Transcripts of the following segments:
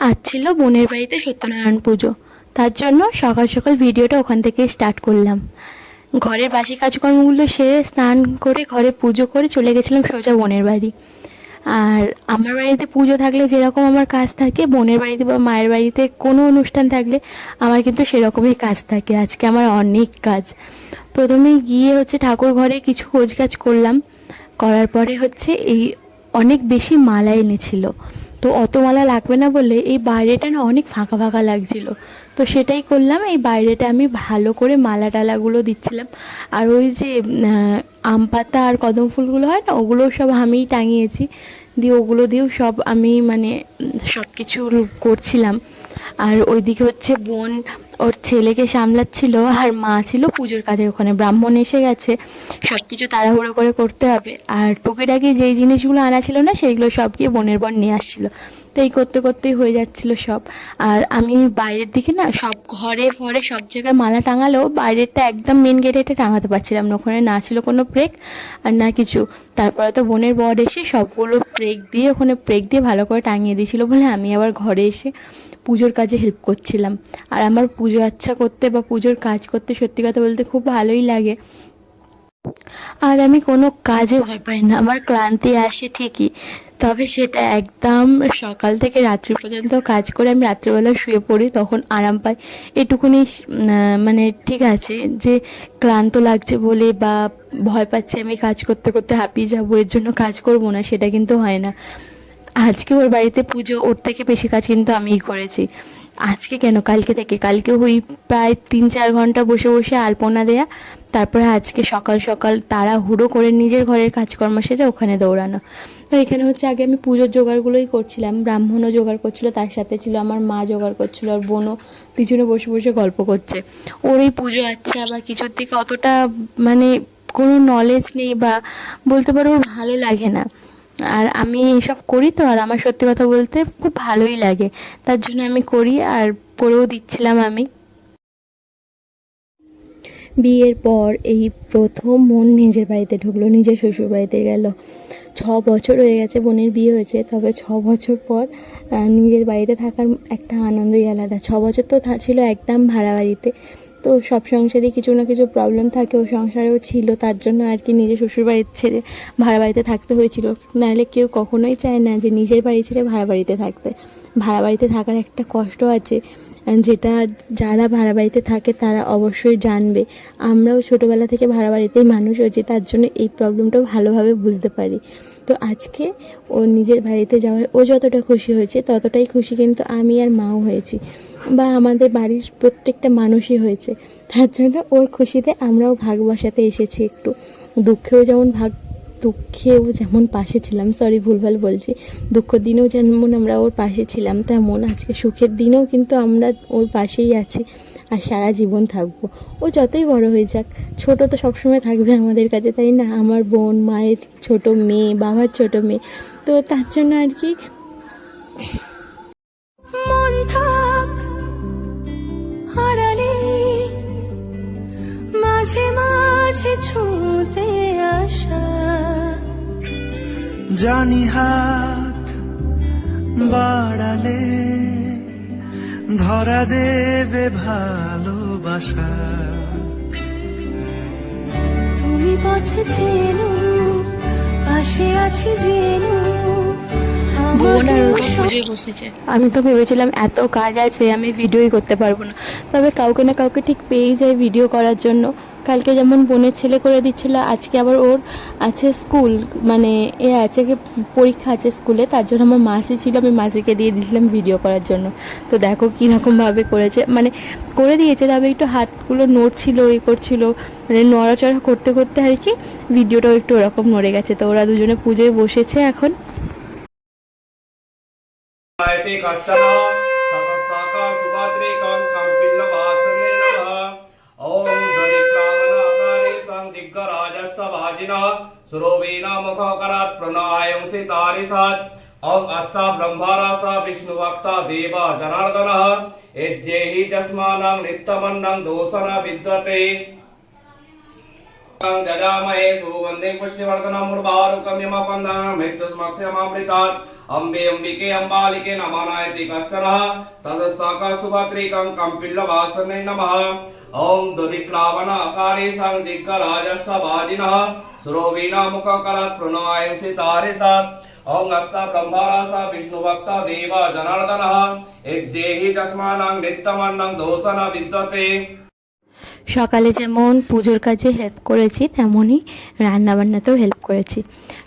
আজ ছিল বোনের বাড়িতে সত্যনারায়ণ পুজো। তার জন্য সকাল সকাল ভিডিওটা ওখান থেকে স্টার্ট করলাম। ঘরের বাসি কাজকর্মগুলো সেরে স্নান করে ঘরে পুজো করে চলে গেছিলাম সোজা বোনের বাড়ি। আর আমার বাড়িতে পুজো থাকলে যেরকম আমার কাজ থাকে, বোনের বাড়িতে বা মায়ের বাড়িতে কোনো অনুষ্ঠান থাকলে আমার কিন্তু সেরকমই কাজ থাকে। আজকে আমার অনেক কাজ। প্রথমে গিয়ে হচ্ছে ঠাকুর ঘরে কিছু কাজ করলাম। করার পরে হচ্ছে এই অনেক বেশি মালা এনেছিল। তো অত মালা লাগবে না বলে এই বাইরেটা না অনেক ফাঁকা ফাঁকা লাগছিল। তো সেটাই করলাম, এই বাইরেটা আমি ভালো করে মালা টালাগুলো দিচ্ছিলাম। আর ওই যে আম পাতা আর কদম ফুলগুলো হয় না, ওগুলো সব আমিই টাঙিয়েছি। দিয়ে ওগুলো দিয়েও সব আমি মানে সব কিছু করছিলাম। আর ওইদিকে হচ্ছে বোন ওর ছেলেকে সামলাচ্ছিল, আর মা ছিল পুজোর কাজে ওখানে। ব্রাহ্মণ এসে গেছে। সব কিছু তাড়াহুড়ো করে করতে হবে। আর টুকিটাকি যেই জিনিসগুলো আনা ছিল না, সেইগুলো সব গিয়ে বোনের বোন নিয়ে আসছিল। তো এই করতে করতেই হয়ে যাচ্ছিল সব। আর আমি বাইরের দিকে না সব ঘরে ফরে সব জায়গায় মালা টাঙালেও বাইরেরটা একদম মেন গেটে এটা টাঙাতে পারছিলাম না। ওখানে না ছিল কোনো ব্রেক আর না কিছু। তারপরে তো বোনের বর এসে সবগুলো ব্রেক দিয়ে ওখানে ব্রেক দিয়ে ভালো করে টাঙিয়ে দিয়েছিল বলে আমি আবার ঘরে এসে পুজোর কাজে হেল্প করছিলাম। আর আমার পুজো আচ্ছা করতে বা পুজোর কাজ করতে সত্যি কথা বলতে খুব ভালোই লাগে। আর আমি কোনো কাজে ভয় পাই না। আমার ক্লান্তি আসে ঠিকই। তবে সেটা একদম সকাল থেকে রাত্রি পর্যন্ত কাজ করে আমি রাত্রিবেলা শুয়ে পড়ি, তখন আরাম পাই। এটুকুনি মানে ঠিক আছে যে ক্লান্ত লাগছে বলে বা ভয় পাচ্ছে আমি কাজ করতে করতে হাঁপিয়ে যাব, এর জন্য কাজ করব না, সেটা কিন্তু হয় না। আজকে ওর বাড়িতে পুজো, ওর থেকে বেশি কাজ কিন্তু আমিই করেছি। আজকে কেন? কালকে থেকে। কালকে ওই প্রায় তিন চার ঘণ্টা বসে বসে আলপনা দেয়া, তারপরে আজকে সকাল সকাল তারা হুড়ো করে নিজের ঘরের কাজকর্ম সেরে ওখানে দৌড়ানো। তো এখানে হচ্ছে আগে আমি পুজোর জোগাড়গুলোই করছিলাম, ব্রাহ্মণও জোগাড় করছিল, তার সাথে ছিল আমার মা জোগাড় করছিল, আর বোনও পিছনে বসে বসে গল্প করছে। ওর এই পুজো আচ্ছা বা কিছুর দিকে অতটা মানে কোনো নলেজ নেই বা বলতে পারো ওর ভালো লাগে না। আর আমি এইসব করি তো, আর আমার সত্যি কথা বলতে খুব ভালোই লাগে। তার জন্য আমি করি আর করেও দিচ্ছিলাম আমি। বিয়ের পর এই প্রথম বোন নিজের বাড়িতে ঢুকলো, নিজের শ্বশুর বাড়িতে গেল। ছ বছর হয়ে গেছে বোনের বিয়ে হয়েছে, তবে ছ বছর পর নিজের বাড়িতে থাকার একটা আনন্দই আলাদা। ছ বছর তো ছিল একদম ভাড়া বাড়িতে। তো সব সংসারে কিছু না কিছু প্রবলেম থাকে, ও সংসারেও ছিল, তার জন্য আর কি নিজের শ্বশুর বাড়ির ছেড়ে ভাড়া বাড়িতে থাকতে হয়েছিল। নাহলে কেউ কখনোই চায় না যে নিজের বাড়ি ছেড়ে ভাড়া বাড়িতে থাকতে। ভাড়া বাড়িতে থাকার একটা কষ্ট আছে, যেটা যারা ভাড়া বাড়িতে থাকে তারা অবশ্যই জানবে। আমরাও ছোটোবেলা থেকে ভাড়া বাড়িতেই মানুষ হয়েছি, তার জন্য এই প্রবলেমটাও ভালোভাবে বুঝতে পারি। তো আজকে ও নিজের বাড়িতে যাওয়ায় ও যতটা খুশি হয়েছে, ততটাই খুশি কিন্তু আমি আর মাও হয়েছি বা আমাদের বাড়ির প্রত্যেকটা মানুষই হয়েছে। তার জন্য ওর খুশিতে আমরাও ভাগ বসাতে এসেছি একটু। দুঃখেও যেমন ভাগ দুঃখেও যেমন পাশে ছিলাম সরি ভুলভাল বলছি, দুঃখ দিনেও যেমন আমরা ওর পাশে ছিলাম, তেমন আজকে সুখের দিনেও কিন্তু আমরা ওর পাশেই আছি আর সারা জীবন থাকব। ও যতই বড় হয়ে যাক, ছোট তো সবসময় থাকবে আমাদের কাছে, তাই না? আমার বোন, মায়ের ছোট মেয়ে, বাবার ছোট মেয়ে, তো তার জন্য আর কি জানি হাত বাড়ালে ধরা দেবে ভালোবাসা। তুমি পথে চেনো পাশে আছি জেনো বোন আর বসেছে। আমি তো ভেবেছিলাম এত কাজ আছে আমি ভিডিওই করতে পারব না। তবে কাউকে না কাউকে ঠিক পেয়েই যায় ভিডিও করার জন্য। কালকে যেমন বোনের ছেলে করে দিচ্ছিল, আজকে আবার ওর আছে স্কুল মানে এ আছে কি পরীক্ষা আছে স্কুলে, তার জন্য আমার মাসি ছিল, আমি মাসিকে দিয়ে দিয়েছিলাম ভিডিও করার জন্য। তো দেখো কীরকমভাবে করেছে মানে করে দিয়েছে, তবে একটু হাতগুলো নড়ছিল এ করছিল মানে নড়াচড়া করতে করতে আর কি ভিডিওটাও একটু ওরকম নড়ে গেছে। তো ওরা দুজনে পুজোয় বসেছে এখন। इति वाचिन सुरोवीन मुखोकरात् प्रणवायंसि तारिसात् और अस्ता ब्रह्मरासा विष्णु वक्ता देवा जनार्दन। यज्ञे हि जस्मानं नित्यमन्नं दोषन विद्वते। जजामहे सुगन्धे पुष्टिवर्धनं అంబే అంబికే అంబాలికే నమానాయతి కష్టన సదస్తాక సుభద్రికం కంపిళ్ళ వాసనై నమ ఓం దుధిక్లావన అకారి సంజిగ్గ రాజస్వ వాజిన సురోవీణ ముఖ కరత్ ప్రణాయం సితారి సాత్ ओम अस्ता ब्रह्मारासा विष्णु भक्ता देवा जनार्दनः यज्ञेहि तस्मानं नित्यमन्नं दोषन विद्यते সকালে যেমন পুজোর কাজে হেল্প করেছি, তেমনই রান্নাবান্নাতেও হেল্প করেছি।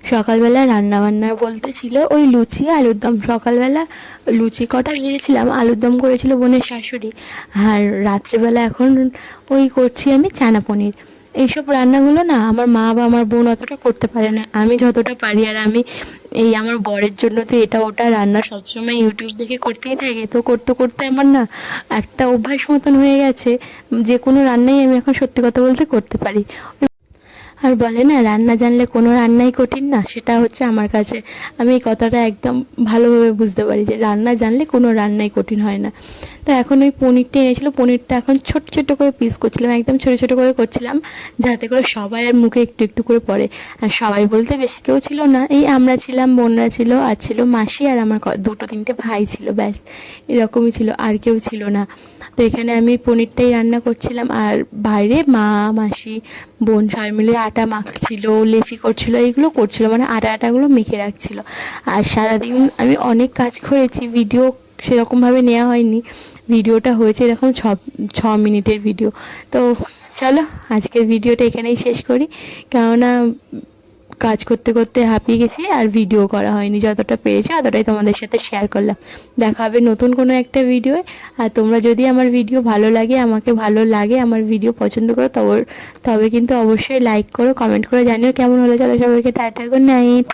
সকালবেলা রান্নাবান্না বলতে ছিল ওই লুচি, আলুর দম। সকালবেলা লুচি কটা ভেজেছিলাম, আলুর দম করেছিল বোনের শাশুড়ি। আর রাত্রেবেলা এখন ওই করছি আমি চানা পনির। এইসব রান্নাগুলো না আমার মা বা আমার বোন অতটা করতে পারে না। আমি যতটা পারি আর আমি এই আমার বরের জন্য তো এটা ওটা রান্না সবসময় ইউটিউব দেখে করতেই থাকে। তো করতে করতে আমার না একটা অভ্যাস মতন হয়ে গেছে, যে কোনো রান্নাই আমি এখন সত্যি কথা বলতে করতে পারি। আর বলে না, রান্না জানলে কোনো রান্নাই কঠিন না, সেটা হচ্ছে আমার কাছে। আমি এই কথাটা একদম ভালোভাবে বুঝতে পারি যে রান্না জানলে কোনো রান্নাই কঠিন হয় না। তো এখন ওই পনিরটা এনেছিল, পনিরটা এখন ছোট ছোট করে পিস করছিলাম, একদম ছোট ছোট করে করছিলাম, যাতে করে সবাই আর মুখে একটু একটু করে পড়ে। আর সবাই বলতে বেশি কেউ ছিল না, এই আমরা ছিলাম, বোনরা ছিল, আর ছিল মাসি আর আমার দুটো তিনটে ভাই ছিল, ব্যাস, এরকমই ছিল, আর কেউ ছিল না। তো এখানে আমি পনিরটাই রান্না করছিলাম, আর বাইরে মা, মাসি, বোন সবাই মিলে আটা মাখছিল, লেচি করছিল, এইগুলো করছিল মানে আটা আটাগুলো মেখে রাখছিল। আর সারাদিন আমি অনেক কাজ করেছি ভিডিও সেরকমভাবে নেওয়া হয়নি। ভিডিওটা হয়েছে এরকম ছ ছ মিনিটের ভিডিও। তো চলো, আজকের ভিডিওটা এখানেই শেষ করি। কেননা কাজ করতে করতে হাঁপিয়ে গেছি আর ভিডিও করা হয়নি। যতটা পেরেছি ততটাই তোমাদের সাথে শেয়ার করলাম। দেখা হবে নতুন কোনো একটা ভিডিও আর তোমরা যদি আমার ভিডিও ভালো লাগে, আমাকে ভালো লাগে, আমার ভিডিও পছন্দ করো তবে তবে কিন্তু অবশ্যই লাইক করো কমেন্ট করে, জানিও কেমন হলো। চলো সবাইকে, টাটা গুড নাইট